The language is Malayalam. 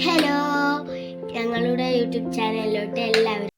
ഹലോ ഞങ്ങളുടെ യൂട്യൂബ് ചാനലിലോട്ട് എല്ലാവരും